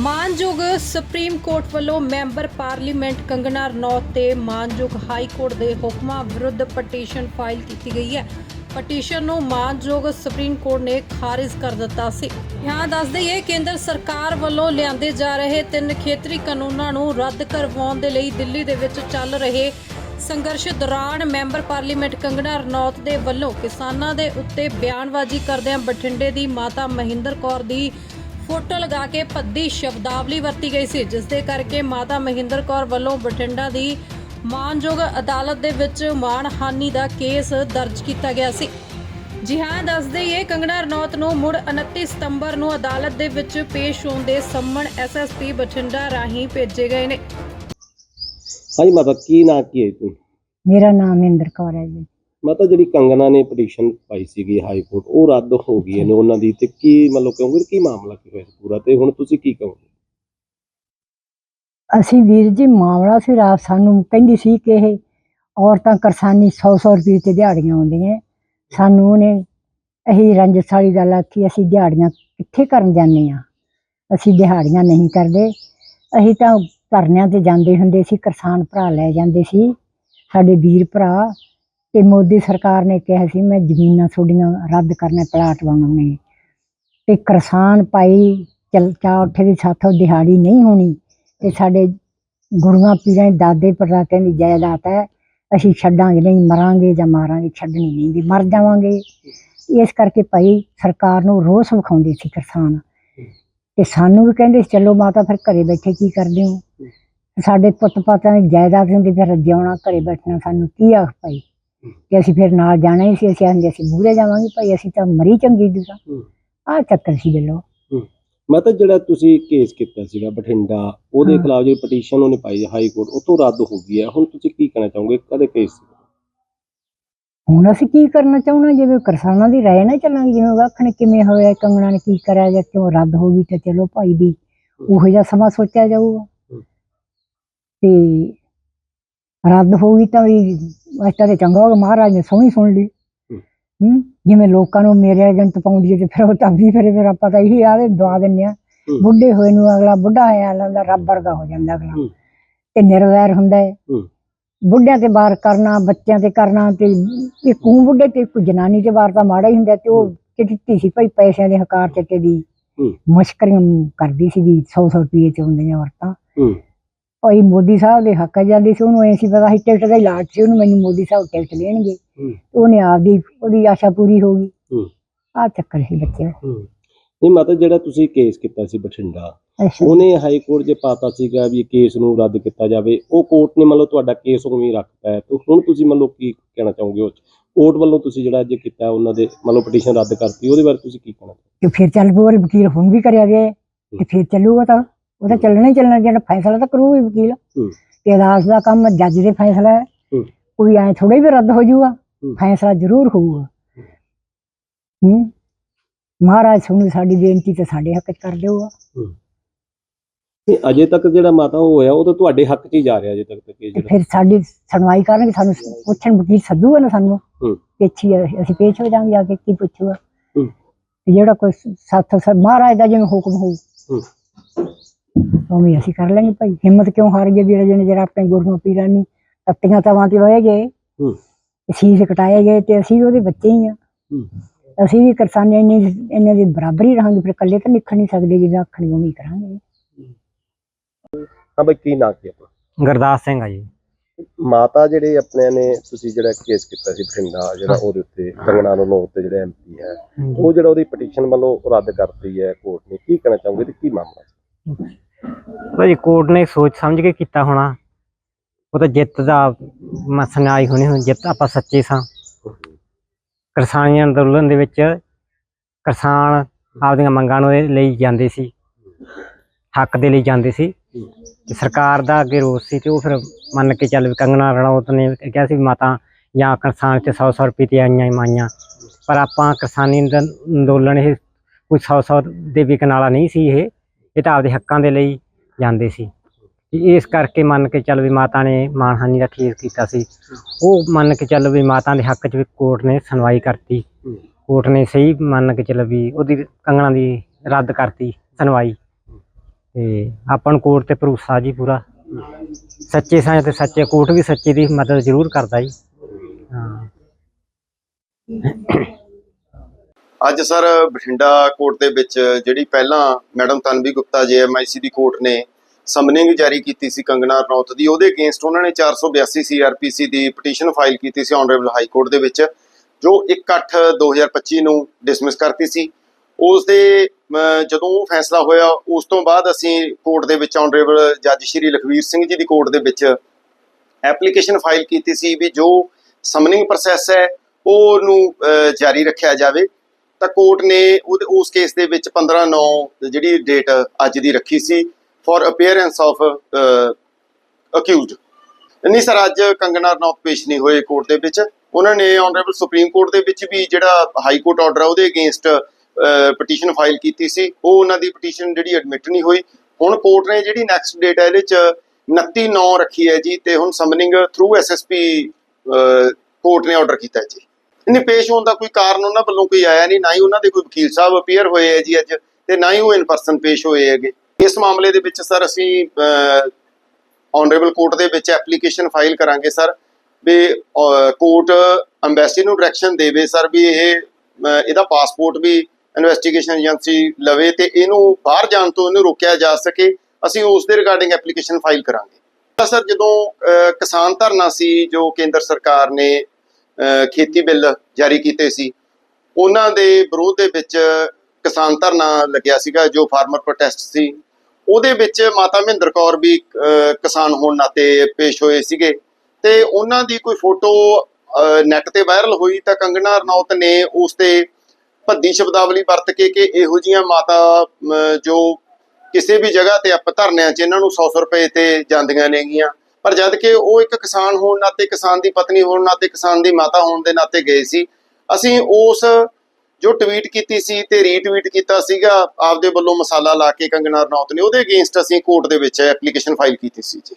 ਮਾਨਯੋਗ supreme court ਵੱਲੋਂ member parliament Kangana Ranaut ਤੇ ਮਾਨਯੋਗ ਹਾਈ ਕੋਰਟ ਦੇ ਹੁਕਮਾਂ ਵਿਰੁੱਧ ਪਟੀਸ਼ਨ ਫਾਈਲ ਕੀਤੀ ਗਈ ਹੈ। ਪਟੀਸ਼ਨ ਨੂੰ ਮਾਨਯੋਗ ਸੁਪਰੀਮ ਕੋਰਟ ਨੇ ਖਾਰਿਜ ਕਰ ਦਿੱਤਾ ਸੀ। यहाँ ਦੱਸ ਦਈਏ ਕੇਂਦਰ ਸਰਕਾਰ ਵੱਲੋਂ ਲਿਆਂਦੇ ਜਾ ਰਹੇ ਤਿੰਨ ਖੇਤਰੀ ਕਾਨੂੰਨਾਂ ਨੂੰ ਰੱਦ ਕਰਵਾਉਣ ਦੇ ਲਈ ਦਿੱਲੀ ਦੇ ਵਿੱਚ ਚੱਲ ਰਹੇ ਸੰਘਰਸ਼ ਦੌਰਾਨ ਮੈਂਬਰ ਪਾਰਲੀਮੈਂਟ ਕੰਗਣਾ ਰਣੌਤ ਦੇ ਵੱਲੋਂ ਕਿਸਾਨਾਂ ਦੇ ਉੱਤੇ ਬਿਆਨਬਾਜ਼ੀ ਕਰਦਿਆਂ ਬਠਿੰਡੇ ਦੀ ਮਾਤਾ ਮਹਿੰਦਰ ਕੌਰ ਦੀ ਫੋਟੋ ਲਗਾ ਕੇ ਭੱਦੀ ਸ਼ਬਦਾਵਲੀ ਵਰਤੀ ਗਈ ਸੀ ਜਿਸ ਦੇ ਕਰਕੇ ਮਾਤਾ ਮਹਿੰਦਰ ਕੌਰ ਵੱਲੋਂ ਬਠਿੰਡਾ ਦੀ ਮਾਨਯੋਗ ਅਦਾਲਤ ਦੇ ਵਿੱਚ ਮਾਣਹਾਨੀ ਦਾ ਕੇਸ ਦਰਜ ਕੀਤਾ ਗਿਆ ਸੀ। ਜੀ ਹਾਂ ਦੱਸ ਦਈਏ ਕੰਗਣਾ ਰਣੌਤ ਨੂੰ ਮੁੜ 29 ਸਤੰਬਰ ਨੂੰ ਅਦਾਲਤ ਦੇ ਵਿੱਚ ਪੇਸ਼ ਹੋਣ ਦੇ ਸੰਮਣ ਐਸਐਸਪੀ ਬਠਿੰਡਾ ਰਾਹੀਂ ਭੇਜੇ ਗਏ ਨੇ। ਹਾਂਜੀ ਮਾਤਾ ਕੀ ਨਾਂ ਕੀ ਹੈ ਤੂੰ ਮੇਰਾ ਨਾਮ ਮਹਿੰਦਰ ਕੌਰ ਹੈ ਜੀ। ਮਾਤਾ ਜਿਹੜੀ ਕੰਗਨਾ ਨੇ ਪਟੀਸ਼ਨ ਪਾਈ ਸੀਗੀ ਹਾਈ ਕੋਰਟ, ਉਹ ਰੱਦ ਹੋ ਗਈ ਨੇ ਉਹਨਾਂ ਦੀ ਤੇ ਕੀ ਮਤਲਬ ਕਹੋਗੇ ਕੀ ਮਾਮਲਾ ਕੀ ਹੋਇਆ ਪੂਰਾ ਤੇ ਹੁਣ ਤੁਸੀਂ ਕੀ ਕਹੋਗੇ? ਅਸੀਂ ਵੀਰ ਜੀ ਮਾਮਲਾ ਸੀ ਰਾਤ ਸਾਨੂੰ ਕਹਿੰਦੀ ਸੀ ਕਿ ਇਹ ਔਰਤਾਂ ਕਿਸਾਨੀ 100-100 ਰੁਪਏ ਤੇ ਦਿਹਾੜੀਆਂ ਆਉਂਦੀਆਂ। ਸਾਨੂੰ ਉਹਨੇ ਇਹੀ ਰੰਜਸ ਵਾਲੀ ਗੱਲ ਆਖੀ, ਅਸੀਂ ਦਿਹਾੜੀਆਂ ਕਿੱਥੇ ਕਰਨ ਜਾਂਦੇ ਆ ਅਸੀਂ ਦਿਹਾੜੀਆਂ ਨਹੀਂ ਕਰਦੇ। ਅਸੀਂ ਤਾਂ ਧਰਨਿਆਂ ਤੇ ਜਾਂਦੇ ਹੁੰਦੇ ਸੀ, ਕਿਸਾਨ ਭਰਾ ਲੈ ਜਾਂਦੇ ਸੀ, ਸਾਡੇ ਵੀਰ ਭਰਾ। ਤੇ ਮੋਦੀ ਸਰਕਾਰ ਨੇ ਕਿਹਾ ਸੀ, ਮੈਂ ਜ਼ਮੀਨਾਂ ਤੁਹਾਡੀਆਂ ਰੱਦ ਕਰਨਾ ਪਲਾਟ ਬਣਾਉਣੇ ਤੇ ਕਿਸਾਨ ਭਾਈ ਚਲ ਚਾ ਉੱਠੇ ਦੀ ਸਾਥੋਂ ਦਿਹਾੜੀ ਨਹੀਂ ਹੋਣੀ ਤੇ ਸਾਡੇ ਗੁਰੂਆਂ ਪੀਰਾਂ ਦੇ ਦਾਦੇ ਪੜਦਾਦਿਆਂ ਦੀ ਜਾਇਦਾਦ ਹੈ, ਅਸੀਂ ਛੱਡਾਂਗੇ ਨਹੀਂ, ਮਰਾਂਗੇ ਜਾਂ ਮਾਰਾਂਗੇ, ਛੱਡਣੀ ਨਹੀਂ ਵੀ ਮਰ ਜਾਵਾਂਗੇ। ਇਸ ਕਰਕੇ ਭਾਈ ਸਰਕਾਰ ਨੂੰ ਰੋਸ ਵਿਖਾਉਂਦੇ ਸੀ ਕਿਸਾਨ। ਤੇ ਸਾਨੂੰ ਵੀ ਕਹਿੰਦੇ ਸੀ, ਚਲੋ ਮਾਤਾ, ਫਿਰ ਘਰੇ ਬੈਠੇ ਕੀ ਕਰਦੇ ਹੋ? ਸਾਡੇ ਪੁੱਤ ਪਾਤਾਂ ਦੀ ਜਾਇਦਾਦ ਹੁੰਦੀ, ਫਿਰ ਜਿਉਣਾ ਘਰੇ ਬੈਠਣਾ ਸਾਨੂੰ ਕੀ ਆਖ ਭਾਈ? ਕਿ ਅਸੀਂ ਫਿਰ ਨਾਲ ਜਾਣਾ ਹੀ ਸੀ ਅਸੀਂ ਆਂਦੇ ਅਸੀਂ ਮੂਹਰੇ ਜਾਵਾਂਗੇ ਭਾਈ ਅਸੀਂ ਤਾਂ ਮਰੀ ਚੰਗੀ ਦੂਸਾ। ਆਹ ਚੱਕਰ ਸੀ ਬਿੱਲੋ ਮਾਤਾ ਜਿਹੜਾ ਤੁਸੀਂ ਕੇਸ ਕੀਤਾ ਸੀਗਾ ਬਠਿੰਡਾ ਉਹਦੇ। ਖਿਲਾਫ ਜਿਹੜੀ ਪਟੀਸ਼ਨ ਉਹਨੇ ਪਾਈ ਹਾਈ ਕੋਰਟ ਉਹ ਤੋਂ ਰੱਦ ਹੋ ਗਈ ਹੈ। ਹੁਣ ਤੁਸੀਂ ਕੀ ਕਹਿਣਾ ਚਾਹੋਗੇ? ਕਦੇ ਕੇਸ ਹੁਣ ਅਸੀਂ ਕੀ ਕਰਨਾ ਚਾਹੁੰਦੇ ਜਿਵੇਂ ਕਿਸਾਨਾਂ ਦੀ ਰਾਏ ਨਾ ਚੱਲਾਂਗੇ ਜਿਵੇਂ ਵੱਖਣ ਕਿਵੇਂ ਹੋਇਆ ਕੰਗਣਾ ਨੇ ਕੀ ਕਰਿਆ ਜਾਂ ਕਿਉਂ ਰੱਦ ਹੋ ਗਈ ਤੇ ਚਲੋ ਭਾਈ ਵੀ ਉਹੋ ਜਿਹਾ ਸਮਾਂ ਸੋਚਿਆ ਜਾਊਗਾ। ਤੇ ਰੱਦ ਹੋ ਗਈ ਤਾਂ ਵੀ ਅਸਤਾ ਤੇ ਚੰਗਾ ਹੋ ਗਿਆ ਮਹਾਰਾਜ ਨੇ ਸੋਹਣੀ ਸੁਣ ਲਈ। ਹੂੰ ਜਿਵੇਂ ਲੋਕਾਂ ਨੂੰ ਮੇਰੇ ਏਜੰਟ ਪਾਉਂਦੀ ਹੈ ਤੇ ਫਿਰ ਉਹ ਤਾਂ ਵੀ ਫਿਰ ਫਿਰ ਆਪਾਂ ਤਾਂ ਇਹੀ ਆਦੇ ਦਵਾ ਦਿੰਦੇ ਆ। ਬੁੱਢੇ ਹੋਏ ਨੂੰ ਅਗਲਾ ਬੁੱਢਾ ਹੋਇਆ ਲੈਂਦਾ ਰੱਬ ਵਰਗਾ ਹੋ ਜਾਂਦਾ ਅਗਲਾ। ਤੇ ਨਿਰਵੈਰ ਹੁੰਦਾ ਹੈ। ਬੁੱਢਿਆਂ ਤੇ ਵਾਰ ਕਰਨਾ ਬੱਚਿਆਂ ਤੇ ਕਰਨਾ ਤੇ ਇੱਕ ਕੂ ਬੁੱਢੇ ਤੇ ਇੱਕ ਜਨਾਨੀ ਤੇ ਵਾਰ ਤਾਂ ਮਾੜਾ ਹੀ ਹੁੰਦਾ ਤੇ ਉਹ ਚਿੱਟੀ ਸੀ ਭਾਈ ਪੈਸਿਆਂ ਦੇ ਹਕਾਰ ਚੱਕੇ ਦੀ। ਮੁਸ਼ਕਰੀਆਂ ਕਰਦੀ ਸੀ ਵੀ 100 100 ਰੁਪਏ ਚ ਹੁੰਦੀਆਂ ਔਰਤਾਂ ਹੂੰ ਭਾਈ ਮੋਦੀ ਸਾਹਿਬ ਦੇ ਹੱਕ ਜਾਂਦੀ ਸੀ ਉਹਨੂੰ ਐ ਸੀ ਪਤਾ ਸੀ ਟਿਕਟ ਦਾ ਹੀ ਲਾਟ ਸੀ ਉਹਨੂੰ ਮੈਨੂੰ ਮੋਦੀ ਸਾਹਿਬ ਟਿਕਟ ਦੇਣਗੇ। ਹੂੰ। ਉਹਨੇ ਆਪਦੀ ਉਹਦੀ ਆਸ਼ਾ ਪੂਰੀ ਹੋ ਗਈ। ਆ ਚੱਕਰ ਸੀ ਬੱਚੇ ਨਹੀਂ ਮਾਤਾ ਜਿਹੜਾ ਤੁਸੀਂ ਕੇਸ ਕੀਤਾ ਸੀ ਬਠਿੰਡਾ ਉਹਨੇ ਹਾਈ ਕੋਰਟ ਜੇ ਪਾਤਾ ਸੀਗਾ ਵੀ ਕੇਸ ਨੂੰ ਰੱਦ ਕੀਤਾ ਜਾਵੇ। ਉਹ ਕੋਰਟ ਨੇ ਮਤਲਬ ਤੁਹਾਡਾ ਕੇਸ ਉਵੇਂ ਰੱਖਤਾ ਹੈ। ਤੇ ਹੁਣ ਤੁਸੀਂ ਮਤਲਬ ਕੀ ਕਹਿਣਾ ਚਾਹੋਗੇ ਉਹ 'ਚ? ਕੋਰਟ ਵੱਲੋਂ ਤੁਸੀਂ ਜਿਹੜਾ ਅੱਜ ਕੀਤਾ ਉਹਨਾਂ ਦੇ ਮਤਲਬ ਪਟੀਸ਼ਨ ਰੱਦ ਕਰਤੀ ਉਹਦੇ ਬਾਰੇ ਤੁਸੀਂ ਕੀ ਕਹਿਣਾ ਤੇ ਫਿਰ ਚੱਲ ਪਊ ਵਕੀਲ ਹੁਣ ਵੀ ਕਰਿਆ ਗਿਆ ਤੇ ਫਿਰ ਚੱਲੂਗਾ ਤਾਂ। ਉਹ ਤਾਂ ਚੱਲਣਾ ਹੀ ਚੱਲਣਾ ਜਿਹੜਾ ਫੈਸਲਾ ਤਾਂ ਕਰੂਗਾ ਹੀ ਵਕੀਲ ਹੂੰ। ਤੇ ਅਦਾਲਤ ਦਾ ਕੰਮ ਜੱਜ ਦੇ ਫੈਸਲਾ ਹੈ ਹੂੰ। ਕੋਈ ਐ ਥੋੜੇ ਵੀ ਰੱਦ ਹੋ ਜਾਊਗਾ ਹੂੰ। ਫੈਸਲਾ ਜ਼ਰੂਰ ਹੋਊਗਾ ਹੂੰ ਮਹਾਰਾਜ ਸੁਣੂ ਸਾਡੀ ਬੇਨਤੀ ਤੇ ਸਾਡੇ ਹੱਕ ਚ ਕਰ ਦੇਊਗਾ ਨਹੀਂ ਅਜੇ ਤੱਕ ਜਿਹੜਾ ਮਾਤਾ ਉਹ ਹੋਇਆ ਉਹ ਤਾਂ ਤੁਹਾਡੇ ਹੱਕ 'ਚ ਹੀ ਜਾ ਰਿਹਾ ਅਜੇ ਤੱਕ ਤਾਂ ਤੇ ਜਿਹੜਾ ਫਿਰ ਸਾਡੀ ਸੁਣਵਾਈ ਕਰਨਗੇ ਸਾਨੂੰ ਪੁੱਛਣ ਵਕੀਲ ਸੱਦੂਗਾ ਨਾ ਸਾਨੂੰ ਹੂੰ। ਪੇਛੀ ਅਸੀਂ ਪੇਸ਼ ਹੋ ਜਾਵਾਂਗੇ ਜਾ ਕੇ ਕੀ ਪੁੱਛੂਗਾ ਹੂੰ। ਤੇ ਜਿਹੜਾ ਕੋਈ ਸਾਥ ਮਹਾਰਾਜ ਦਾ ਜਿਵੇਂ ਹੁਕਮ ਹੋਊ ਹੂੰ। ਉਵੇਂ ਅਸੀਂ ਕਰ ਲਾਂਗੇ ਭਾਈ। ਹਿੰਮਤ ਕਿਉਂ ਹਾਰ ਗਏ ਵੀਰ ਜਨ ਜਿਹੜਾ ਆਪਣੇ ਗੁਰੂਆਂ ਪੀਰਾਂ ਨੇ? ਤੱਤੀਆਂ ਤਵਾਂ ਤੇ ਵਹੇ ਗਏ। ਹੂੰ। ਸੀਸ ਕਟਾਏ ਗਏ ਤੇ ਅਸੀਂ ਵੀ ਉਹਦੇ ਬੱਚੇ ਹੀ ਆ। ਹੂੰ। ਅਸੀਂ ਵੀ ਕਿਸਾਨੀ ਇੰਨੇ ਇਹਨਾਂ ਦੀ ਬਰਾਬਰੀ ਰਹਾਂਗੇ ਫਿਰ ਇਕੱਲੇ ਤਾਂ ਨਿਕਲ ਨਹੀਂ ਸਕਦੇ ਜਿੱਦਾਂ ਆਖਣੀ ਉਵੇਂ ਕਰਾਂਗੇ। ਹਾਂ ਬਈ ਕੀ ਨਾਂ ਕੀ ਆਪਣਾ? ਗੁਰਦਾਸ ਸਿੰਘ ਆ ਜੀ। ਮਾਤਾ ਜਿਹੜੇ ਆਪਣੇ ਨੇ ਤੁਸੀਂ ਜਿਹੜਾ ਕੇਸ ਕੀਤਾ ਸੀ ਬਠਿੰਡਾ ਜਿਹੜਾ ਉਹਦੇ ਉੱਤੇ ਕੰਗਣਾ ਰਣੌਤ ਤੇ ਜਿਹੜਾ ਐਮਪੀ ਹੈ ਉਹ ਜਿਹੜਾ ਉਹਦੀ ਪਟੀਸ਼ਨ ਵੱਲੋਂ ਰੱਦ ਕਰਤੀ ਹੈ ਕੋਰਟ ਨੇ ਕੀ ਕਹਿਣਾ ਚਾਹੋਗੇ ਤੇ ਕੀ ਮਾਮਲਾ? ਭਾਜੀ ਕੋਰਟ ਨੇ ਸੋਚ ਸਮਝ ਕੇ ਕੀਤਾ ਹੋਣਾ। ਉਹ ਤਾਂ ਜਿੱਤ ਦਾ ਮਸਨਾ ਆਈ ਹੋਣੀ, ਹੁਣ ਜਿੱਤ ਆਪਾਂ ਸੱਚੇ ਸਾਂ। ਕਿਸਾਨੀ ਅੰਦੋਲਨ ਦੇ ਵਿੱਚ ਕਿਸਾਨ ਆਪਦੀਆਂ ਮੰਗਾਂ ਨੂੰ ਇਹ ਲਈ ਜਾਂਦੇ ਸੀ, ਹੱਕ ਦੇ ਲਈ ਜਾਂਦੇ ਸੀ। ਤੇ ਸਰਕਾਰ ਦਾ ਅੱਗੇ ਰੋਸ ਸੀ ਤੇ ਉਹ ਫਿਰ ਮੰਨ ਕੇ ਚੱਲ ਕੰਗਣਾ, ਰਣੌਤ ਨੇ ਕਿਹਾ ਸੀ ਮਾਤਾ ਜਾਂ ਕਿਸਾਨ ਚ 100 100 ਰੁਪਏ ਤੇ ਆਈਆਂ ਹੀ ਮਾਈਆਂ। ਪਰ ਆਪਾਂ ਕਿਸਾਨੀ ਅੰਦ- ਅੰਦੋਲਨ ਇਹ ਕੋਈ 100 100 ਦੇ ਵਿਕਣ ਵਾਲਾ ਨਹੀਂ ਸੀ ਇਹ। ਇਹ ਤਾਂ ਆਪਦੇ ਹੱਕਾਂ ਦੇ ਲਈ ਜਾਂਦੇ ਸੀ। ਇਸ ਕਰਕੇ ਮੰਨ ਕੇ ਚੱਲ ਵੀ ਮਾਤਾ ਨੇ ਮਾਨਹਾਨੀ ਦਾ ਕੇਸ ਕੀਤਾ ਸੀ। ਉਹ ਮੰਨ ਕੇ ਚੱਲ ਵੀ ਮਾਤਾ ਦੇ ਹੱਕ 'ਚ ਵੀ ਕੋਰਟ ਨੇ ਸੁਣਵਾਈ ਕਰਤੀ। ਕੋਰਟ ਨੇ ਸਹੀ ਮੰਨ ਕੇ ਚੱਲ ਵੀ ਉਹਦੀ ਕੰਗਣਾ ਦੀ ਰੱਦ ਕਰਤੀ ਸੁਣਵਾਈ। ਤੇ ਆਪਾਂ ਨੂੰ ਕੋਰਟ ਤੇ ਭਰੋਸਾ ਜੀ ਪੂਰਾ। ਸੱਚੇ ਸਾਂ ਤੇ ਸੱਚੇ ਕੋਰਟ ਵੀ ਸੱਚੇ ਦੀ ਮਦਦ ਜ਼ਰੂਰ ਕਰਦਾ ਜੀ। ਹਾਂ। ਅੱਜ ਸਰ ਬਠਿੰਡਾ ਕੋਰਟ ਦੇ ਵਿੱਚ ਜਿਹੜੀ ਪਹਿਲਾਂ ਮੈਡਮ ਤਨਵੀ ਗੁਪਤਾ ਜੇ ਜੇਐਮਆਈਸੀ ਦੀ ਕੋਰਟ ਨੇ ਸਮਨਿੰਗ ਜਾਰੀ ਕੀਤੀ ਸੀ ਕੰਗਨਾ ਰਣੌਤ ਦੀ, ਉਹਦੇ ਅਗੇਂਸਟ ਉਹਨਾਂ ਨੇ 482 ਸੀਆਰਪੀਸੀ ਦੀ ਪਟੀਸ਼ਨ ਫਾਈਲ ਕੀਤੀ ਸੀ ਆਨਰੇਬਲ ਹਾਈ ਕੋਰਟ ਦੇ ਵਿੱਚ, ਜੋ 1/8/2025 ਨੂੰ ਡਿਸਮਿਸ ਕਰਤੀ ਸੀ। ਉਸ ਦੇ ਜਦੋਂ ਉਹ ਫੈਸਲਾ ਹੋਇਆ, ਉਸ ਤੋਂ ਬਾਅਦ ਅਸੀਂ ਕੋਰਟ ਦੇ ਵਿੱਚ ਆਨਰੇਬਲ ਜੱਜ ਸ਼੍ਰੀ ਲਖਵੀਰ ਸਿੰਘ ਜੀ ਦੀ ਕੋਰਟ ਦੇ ਵਿੱਚ ਐਪਲੀਕੇਸ਼ਨ ਫਾਈਲ ਕੀਤੀ ਸੀ ਵੀ ਜੋ ਸਮਨਿੰਗ ਪ੍ਰੋਸੈਸ ਹੈ ਉਹ ਨੂੰ ਜਾਰੀ ਰੱਖਿਆ ਜਾਵੇ। ਤਾਂ ਕੋਰਟ ਨੇ ਉਹਦੇ ਉਸ ਕੇਸ ਦੇ ਵਿੱਚ 15 9 ਜਿਹੜੀ ਡੇਟ ਅੱਜ ਦੀ ਰੱਖੀ ਸੀ ਫॉर ਅਪੀਅਰੈਂਸ ਆਫ ਅਕਿਊਜ਼ਡ ਨਹੀਂ ਸਰ, ਅੱਜ ਕੰਗਨਾ ਰਣੌਤ ਪੇਸ਼ ਨਹੀਂ ਹੋਏ ਕੋਰਟ ਦੇ ਵਿੱਚ। ਉਹਨਾਂ ਨੇ ਆਨਰੇਬਲ ਸੁਪਰੀਮ ਕੋਰਟ ਦੇ ਵਿੱਚ ਵੀ ਜਿਹੜਾ ਹਾਈ ਕੋਰਟ ਆਰਡਰ ਹੈ ਉਹਦੇ ਅਗੇਂਸਟ ਪਟੀਸ਼ਨ ਫਾਈਲ ਕੀਤੀ ਸੀ। ਉਹ ਉਹਨਾਂ ਦੀ ਪਟੀਸ਼ਨ ਜਿਹੜੀ ਐਡਮਿਟ ਨਹੀਂ ਹੋਈ। ਹੁਣ ਕੋਰਟ ਨੇ ਜਿਹੜੀ ਨੈਕਸਟ ਡੇਟ ਹੈ ਇਹਦੇ ਚ 29 9 ਰੱਖੀ ਹੈ ਜੀ ਤੇ ਹੁਣ ਸਮਨਿੰਗ ਥਰੂ ਐਸਐਸਪੀ ਕੋਰਟ ਨੇ ਆਰਡਰ ਕੀਤਾ ਜੀ। ਨਹੀਂ ਪੇਸ਼ ਹੋਣ ਦਾ ਕੋਈ ਕਾਰਨ ਉਹਨਾਂ ਵੱਲੋਂ ਕੋਈ ਆਇਆ ਨਹੀਂ ਨਾ ਹੀ ਉਹਨਾਂ ਦੇ ਕੋਈ ਵਕੀਲ ਸਾਹਿਬ ਅਪੀਅਰ ਹੋਏ ਹੈ ਜੀ ਅੱਜ ਤੇ ਨਾ ਹੀ ਉਹ ਇਨ ਪਰਸਨ ਪੇਸ਼ ਹੋਏ ਹੈਗੇ। ਇਸ ਮਾਮਲੇ ਦੇ ਵਿੱਚ ਸਰ ਅਸੀਂ ਆਨਰੇਬਲ ਕੋਰਟ ਦੇ ਵਿੱਚ ਐਪਲੀਕੇਸ਼ਨ ਫਾਈਲ ਕਰਾਂਗੇ ਸਰ ਵੀ ਕੋਰਟ ਅੰਬੈਸੀ ਨੂੰ ਡਾਇਰੈਕਸ਼ਨ ਦੇਵੇ ਸਰ ਵੀ ਇਹ ਇਹਦਾ ਪਾਸਪੋਰਟ ਵੀ ਇਨਵੈਸਟੀਗੇਸ਼ਨ ਏਜੰਸੀ ਲਵੇ ਤੇ ਇਹਨੂੰ ਬਾਹਰ ਜਾਣ ਤੋਂ ਇਹਨੂੰ ਰੋਕਿਆ ਜਾ ਸਕੇ ਅਸੀਂ ਉਸ ਦੇ ਰਿਗਾਰਡਿੰਗ ਐਪਲੀਕੇਸ਼ਨ ਫਾਈਲ ਕਰਾਂਗੇ। ਸਰ ਜਦੋਂ ਅਹ, ਕਿਸਾਨ ਧਰਨਾ ਸੀ ਜੋ ਕੇਂਦਰ ਸਰਕਾਰ ਨੇ ਖੇਤੀ ਬਿੱਲ ਜਾਰੀ ਕੀਤੇ ਸੀ। ਉਹਨਾਂ ਦੇ ਵਿਰੋਧ ਦੇ ਵਿੱਚ ਕਿਸਾਨ ਧਰਨਾ ਲੱਗਿਆ ਸੀਗਾ, ਜੋ ਫਾਰਮਰ ਪ੍ਰੋਟੈਸਟ ਸੀ। ਉਹਦੇ ਵਿੱਚ ਮਾਤਾ ਮਹਿੰਦਰ ਕੌਰ ਵੀ ਕਿਸਾਨ ਹੋਣ ਨਾਤੇ ਪੇਸ਼ ਹੋਏ ਸੀਗੇ। ਤੇ ਉਹਨਾਂ ਦੀ ਕੋਈ ਫੋਟੋ ਨੈਟ ਤੇ ਵਾਇਰਲ ਹੋਈ ਤਾਂ ਕੰਗਨਾ ਰਣੌਤ ਨੇ ਉਸ ਤੇ ਭੱਦੀ ਸ਼ਬਦਾਵਲੀ ਵਰਤ ਕੇ ਕਿ ਇਹੋ ਜੀਆਂ ਮਾਤਾ ਜੋ ਕਿਸੇ ਵੀ ਜਗ੍ਹਾ ਤੇ ਆਪਾਂ ਧਰਨਿਆਂ 'ਚ ਇਹਨਾਂ ਨੂੰ 100 ਰੁਪਏ ਤੇ ਜਾਂਦੀਆਂ ਨੇਗੀਆਂ। ਪਰ ਜਦ ਕਿ ਉਹ ਇੱਕ ਕਿਸਾਨ ਹੋਣ ਨਾਤੇ, ਕਿਸਾਨ ਦੀ ਪਤਨੀ ਹੋਣ ਨਾਤੇ, ਕਿਸਾਨ ਦੀ ਮਾਤਾ ਹੋਣ ਦੇ ਨਾਤੇ ਗਏ ਸੀ। ਅਸੀਂ ਉਸ ਜੋ ਟਵੀਟ ਕੀਤੀ ਸੀ ਤੇ ਰੀਟਵੀਟ ਕੀਤਾ ਸੀਗਾ, ਆਪਦੇ ਵੱਲੋਂ ਮਸਾਲਾ ਲਾ ਕੇ ਕੰਗਨਾ ਰਣੌਤ ਨੇ, ਉਹਦੇ ਅਗੇਂਸਟ ਅਸੀਂ ਕੋਰਟ ਦੇ ਵਿੱਚ ਐਪਲੀਕੇਸ਼ਨ ਫਾਈਲ ਕੀਤੀ ਸੀ ਜੀ।